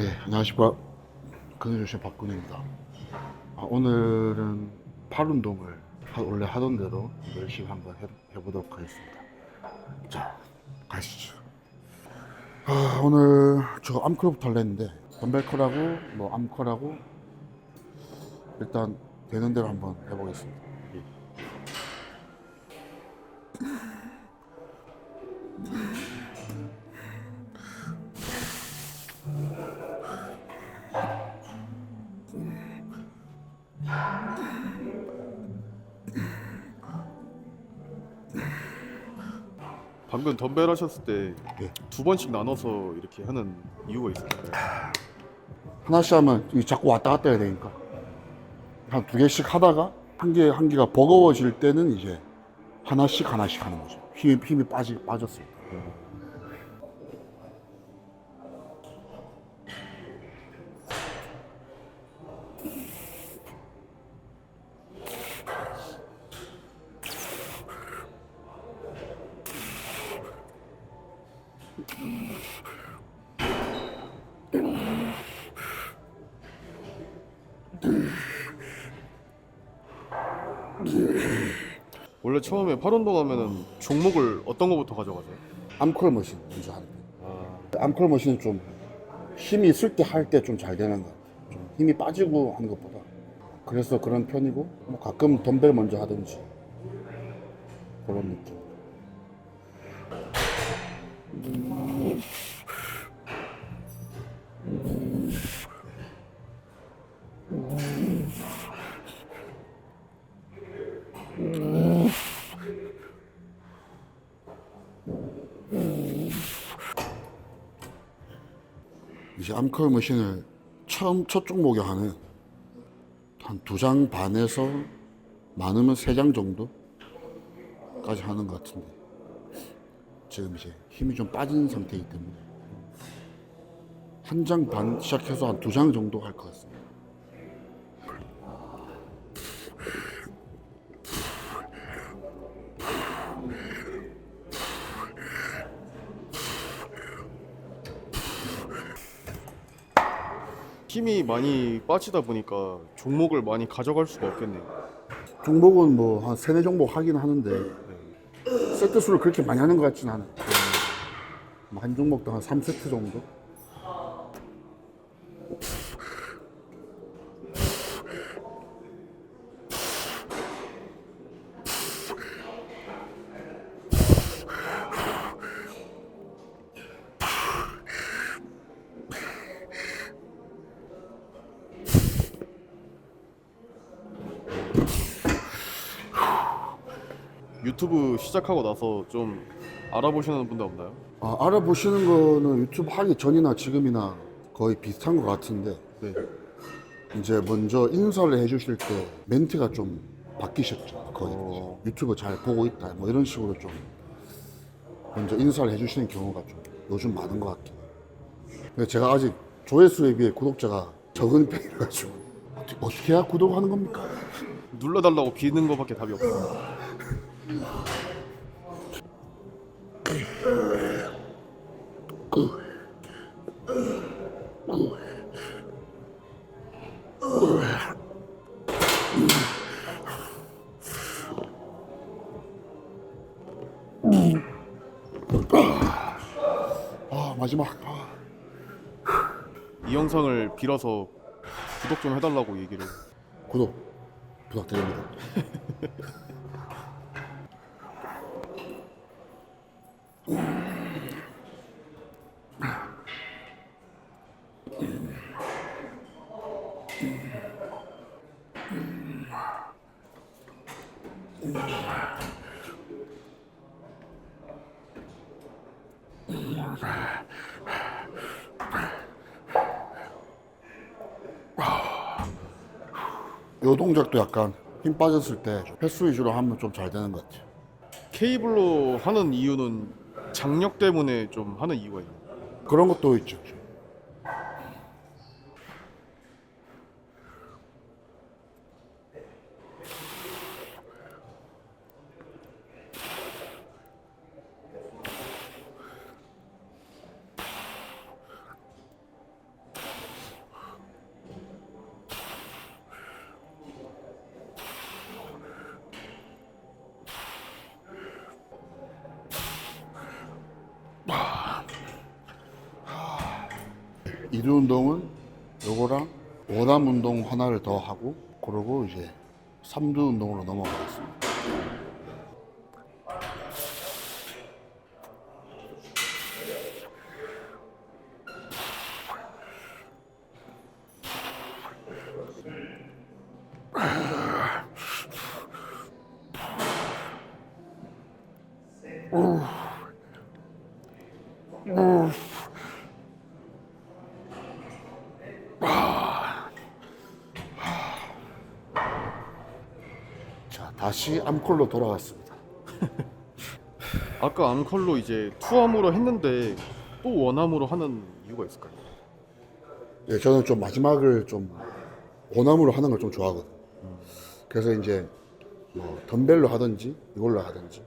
네, 안녕하십니까. 근해주신 박근혜입니다. 아, 오늘은 팔 운동을 하- 원래 하던 대로 열심히 한번 해, 해보도록 하겠습니다. 자, 가시죠. 아, 오늘 저 암컬부터 할려 했는데 덤벨컬하고 뭐 암컬하고 일단 되는 대로 한번 해보겠습니다. 방금 덤벨 하셨을 때두 예. 번씩 나눠서 이렇게 하는 이유가 있을까요? 하나씩 하면 이 자꾸 왔다 갔다 해야 되니까 한 두 개씩 하다가 한 개 한 개가 버거워질 때는 이제 하나씩 하나씩 하는 거죠. 힘이 힘이 빠지 빠졌어요. 원래 처음에 팔 운동 하면은 종목을 어떤 거부터 가져가세요? 암컬 머신 먼저 하는. 아, 암컬 머신은 좀 힘이 있을 때 할 때 좀 잘 되는 것 같아요. 좀 힘이 빠지고 하는 것보다 그래서 그런 편이고 뭐 가끔 덤벨 먼저 하든지 그런 느낌. 이제 암컬 머신을 처음 첫 종목에 하는 한 두 장 반에서 많으면 세 장 정도까지 하는 것 같은데 지금 이제 힘이 좀 빠진 상태이기 때문에 한 장 반 시작해서 한 두 장 정도 할 것 같습니다. 힘이 많이 빠지다 보니까 종목을 많이 가져갈 수가 없겠네요. 종목은 뭐 한 세네 종목 하긴 하는데 세트 수를 그렇게 많이 하는 것 같지는 않아요. 뭐한 종목도 한 3세트 정도? 유튜브 시작하고 나서 좀 알아보시는 분들 없나요? 아, 알아보시는 거는 유튜브 하기 전이나 지금이나 거의 비슷한 것 같은데 네. 이제 먼저 인사를 해주실 때 멘트가 좀 바뀌셨죠 거의 어. 유튜브 잘 보고 있다 뭐 이런 식으로 좀 먼저 인사를 해주시는 경우가 좀 요즘 많은 것 같긴 해요 근데 제가 아직 조회수에 비해 구독자가 적은 편이라가지고 어떻게, 해야 구독하는 겁니까? 눌러달라고 비는 거밖에 답이 없어요. 아 마지막. 아, 이 영상을 빌어서 구독 좀 해달라고 얘기를. 구독 부탁드립니다 요 동작도 약간 힘 빠졌을 때 횟수 위주로 하면 좀 잘 되는 것 같아요. 케이블로 하는 이유는 장력 때문에 좀 하는 이유가 있나요? 그런 것도 있죠. 이두 운동은 요거랑 원암 운동 하나를 더 하고 그러고 이제 삼두 운동으로 넘어가겠습니다. 자, 다시 암콜로 돌아왔습니다. 아까 앙컬로 이제 투암으로 했는데 또 원암으로 하는 이유가 있을까요? 예, 저는 좀 마지막을 좀 원암으로 하는 걸 좀 좋아하거든요. 그래서 이제 뭐 덤벨로 하든지 이걸로 하든지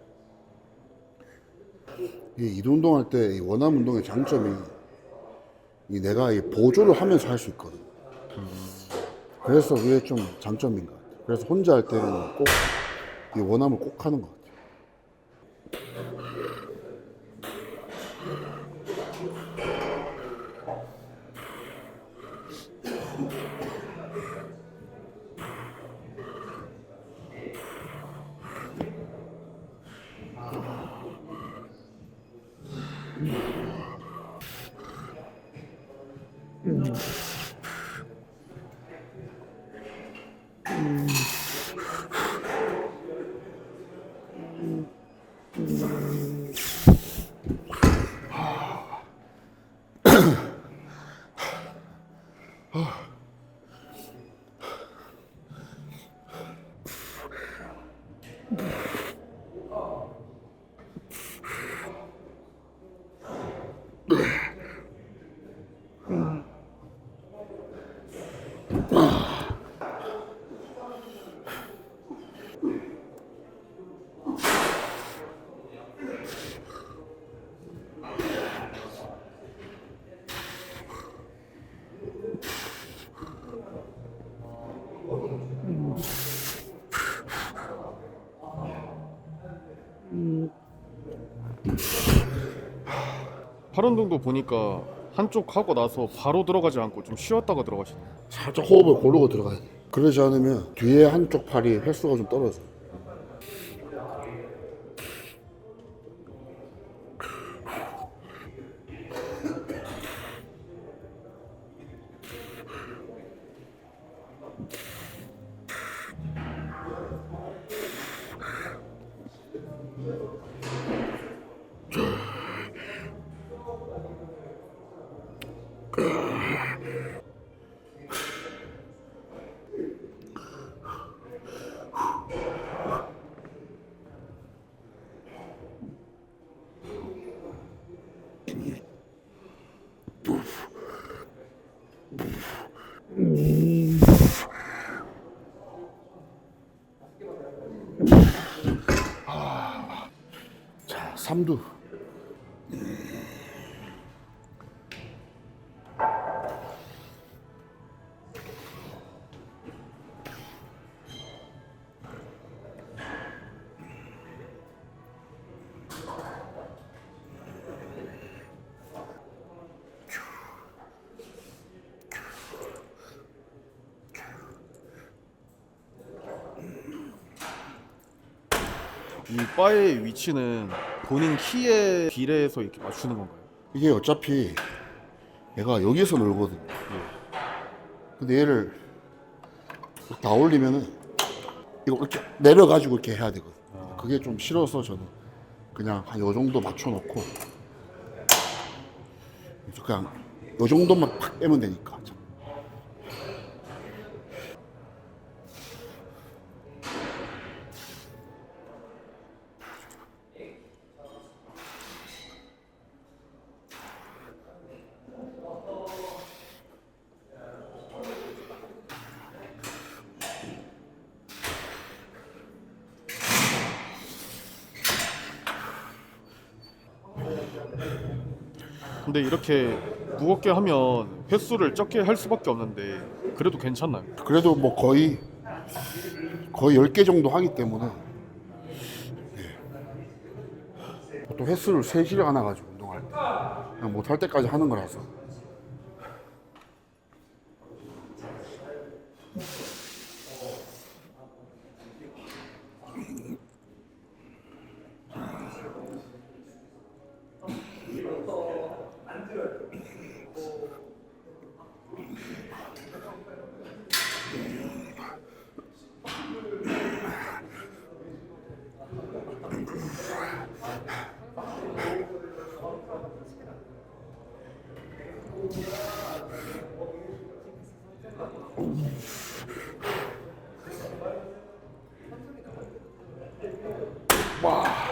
이 이두 운동할 때 이 원암 운동의 장점이 이 내가 이 보조를 하면서 할 수 있거든. 요 그래서 그게 좀 장점인 것 같아 요. 그래서 혼자 할 때는 꼭 이 원암을 꼭 하는 것 같아요. 팔 운동도 보니까 한쪽 하고 나서 바로 들어가지 않고 좀 쉬었다가 들어가시네요. 살짝 호흡을 고르고 들어가야 돼. 그러지 않으면 뒤에 한쪽 팔이 횟수가 좀 떨어져. 삼두. 이 바의 위치는 본인 키에 비례해서 이렇게 맞추는 건가요? 이게 어차피 얘가 여기서 놀거든. 근데 얘를 다 올리면은 이거 이렇게 내려가지고 이렇게 해야 되거든. 그게 좀 싫어서 저는 그냥 한 요 정도 맞춰놓고 그냥 요 정도만 팍 빼면 되니까. 근데 이렇게 무겁게 하면 횟수를 적게 할 수밖에 없는데 그래도 괜찮나요? 그래도 뭐 거의 거의 10개 정도 하기 때문에 네. 보통 횟수를 세시를 하나 가지고 운동할 때 그냥 못할 때까지 하는 거라서 삼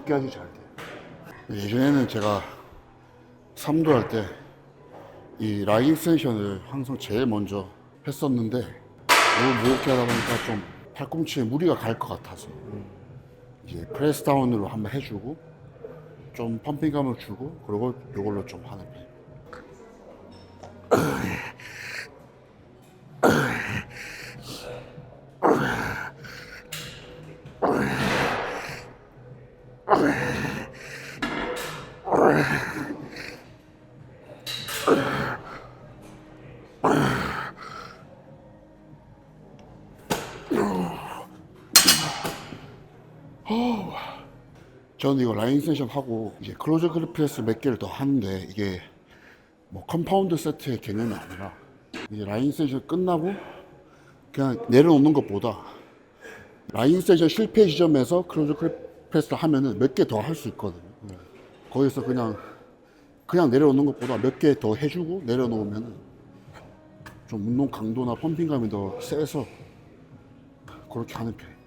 무겁게 아주 잘 돼요. 예전에는 제가 삼두 할때 이 라인 센션을 항상 제일 먼저 했었는데 너무 무겁게 하다 보니까 좀 팔꿈치에 무리가 갈 것 같아서 이제 프레스 다운으로 한번 해주고 좀 펌핑감을 주고 그리고 이걸로 좀 하는 편. 저는 이거 라인 세션 하고 이제 클로저 그립 프레스 몇 개를 더 하는데 이게 뭐 컴파운드 세트의 개념이 아니라 이제 라인 세션 끝나고 그냥 내려놓는 것보다 라인 세션 실패 지점에서 클로저 그립 프레스를 하면은 몇 개 더 할 수 있거든요. 네. 거기서 그냥 그냥 내려놓는 것보다 몇 개 더 해주고 내려놓으면은 좀 운동 강도나 펌핑감이 더 세서 그렇게 하는 편이에요.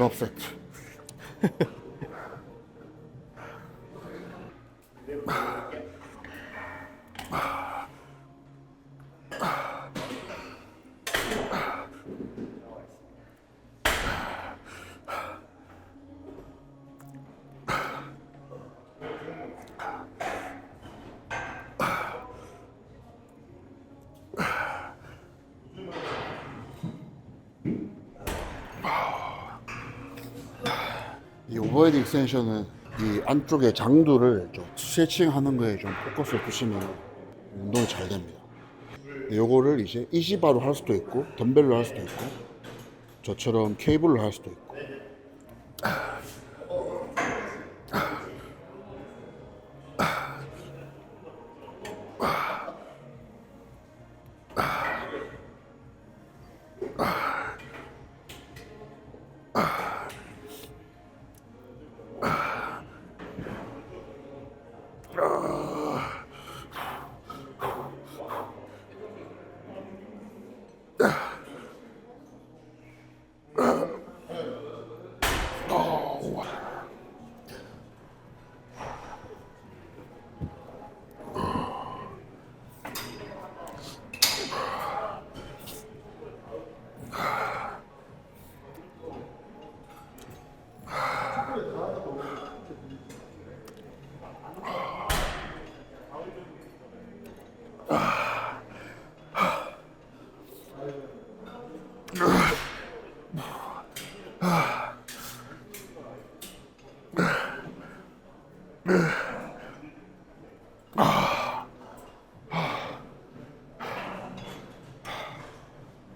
드롭 세트. 이 오버헤드 익스텐션은 이 안쪽에 장도를 좀 스트레칭 하는 거에 좀 포커스를 두시면 운동이 잘 됩니다. 요거를 이제 이지바로 할 수도 있고 덤벨로 할 수도 있고 저처럼 케이블로 할 수도 있고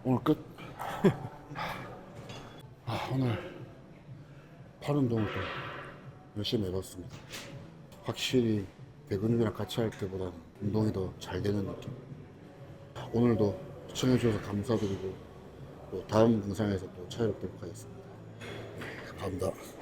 오늘 끝. 아, 오늘 팔 운동을 좀 열심히 해봤습니다. 확실히 대근육이랑 같이 할 때보다는 운동이 더 잘 되는 느낌. 오늘도 시청해주셔서 감사드리고 또 다음 영상에서 또 찾아뵙도록 하겠습니다. 감사합니다.